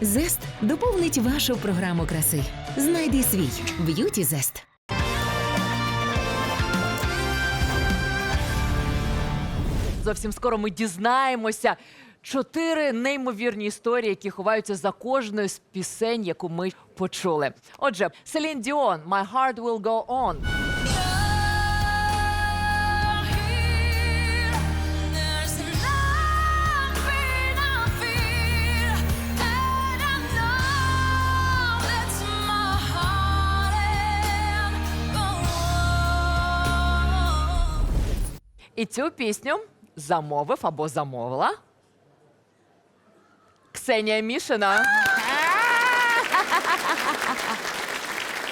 Зест доповнить вашу програму краси. Знайди свій б'юті зест. Зовсім скоро ми дізнаємося чотири неймовірні історії, які ховаються за кожною з пісень, яку ми почули. Отже, Селін Діон, My Heart Will Go On. І цю пісню замовив або замовила Ксенія Мішина.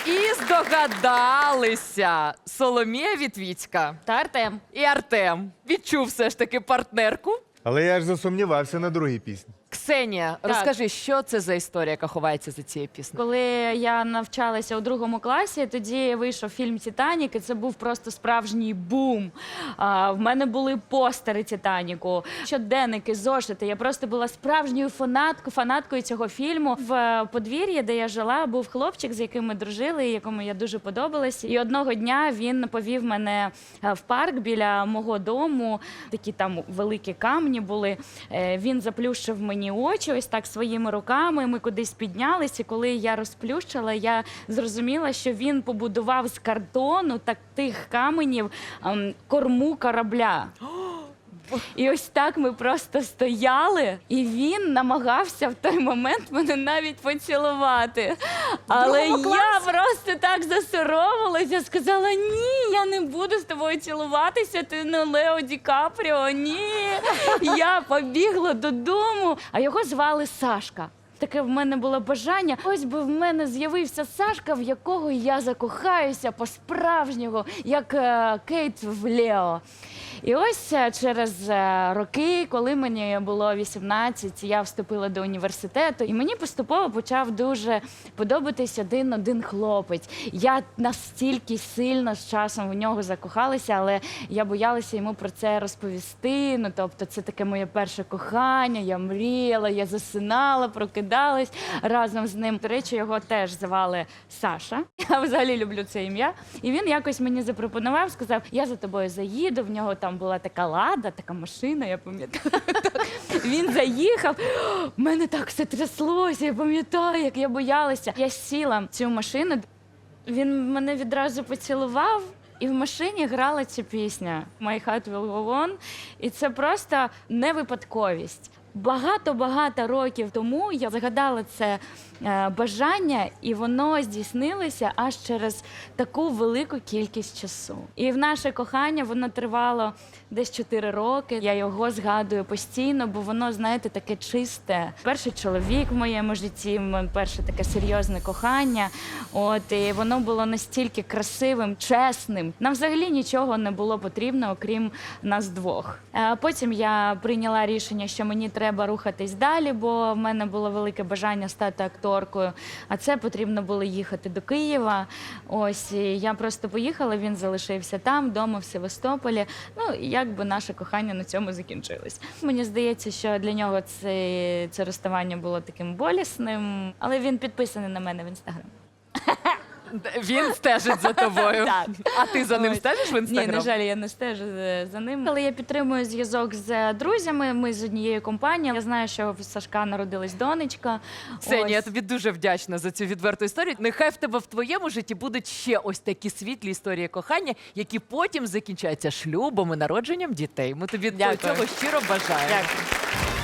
І здогадалися Соломія Вітвіцька Та Артем. і Артем. Відчув все ж таки партнерку. Але я ж засумнівався на другій пісні. Ксенія, розкажи, що це за історія, яка ховається за цією піснею? Коли я навчалася у другому класі, тоді вийшов фільм Титанік, і це був просто справжній бум. А, в мене були постери Титаніку, щоденники, зошити. Я просто була справжньою фанаткою, фанаткою цього фільму. В е, подвір'ї, де я жила, був хлопчик, з яким ми дружили, і якому я дуже подобалась. І одного дня він повів мене е, в парк біля мого дому. Такі там великі камні були. Е, Він заплющив мені очі, ось так своїми руками. Ми кудись піднялися. І коли я розплющила, я зрозуміла, що він побудував з картону та тих каменів ем, корму корабля. І ось так ми просто стояли, і він намагався в той момент мене навіть поцілувати. Але я просто так засоромилася, сказала: ні, я не буду з тобою цілуватися. Ти не Лео Ді Капріо, ні. Я побігла додому, а його звали Сашка. Таке в мене було бажання. Ось би в мене з'явився Сашка, в якого я закохаюся по-справжнього, як е, Кейт в Лео. І ось е, через е, роки, коли мені було 18, я вступила до університету, і мені поступово почав дуже подобатись один один хлопець. Я настільки сильно з часом в нього закохалася, але я боялася йому про це розповісти. Ну тобто, це таке моє перше кохання. Я мріяла, я засинала, прокидалась разом з ним. До речі, його теж звали Саша. Я взагалі люблю це ім'я. І він якось мені запропонував, сказав: Я за тобою заїду. В нього там була така лада, така машина, я пам'ятаю. Він заїхав. У мене так все тряслося. Я пам'ятаю, як я боялася. Я сіла цю машину. Він мене відразу поцілував. І в машині грала ця пісня My Heart Will Go On. І це просто не випадковість. Багато-багато років тому я загадала це е, бажання, і воно здійснилося аж через таку велику кількість часу. І в наше кохання воно тривало десь 4 роки. Я його згадую постійно, бо воно, знаєте, таке чисте. Перший чоловік в моєму житті, перше таке серйозне кохання. От і воно було настільки красивим, чесним. Нам взагалі нічого не було потрібно, окрім нас двох. Е, Потім я прийняла рішення, що мені треба рухатись далі, бо в мене було велике бажання стати акторкою. А це потрібно було їхати до Києва. Ось і я просто поїхала. Він залишився там, вдома в Севастополі. Ну якби наше кохання на цьому закінчилось. Мені здається, що для нього це, це розставання було таким болісним, але він підписаний на мене в інстаграм. Він стежить за тобою. Так. А ти за ним стежиш в Ні, інстаграм? на жаль, я не стежу за- за ним. Але я підтримую зв'язок з друзями. Ми з однією компанією. Я знаю, що в Сашка народилась донечка. Ксенія, я Ось. тобі дуже вдячна за цю відверту історію. Нехай в тебе в твоєму житті будуть ще ось такі світлі історії кохання, які потім закінчаються шлюбом і народженням дітей. Ми тобі Дякую. цього щиро бажаємо. Дякую.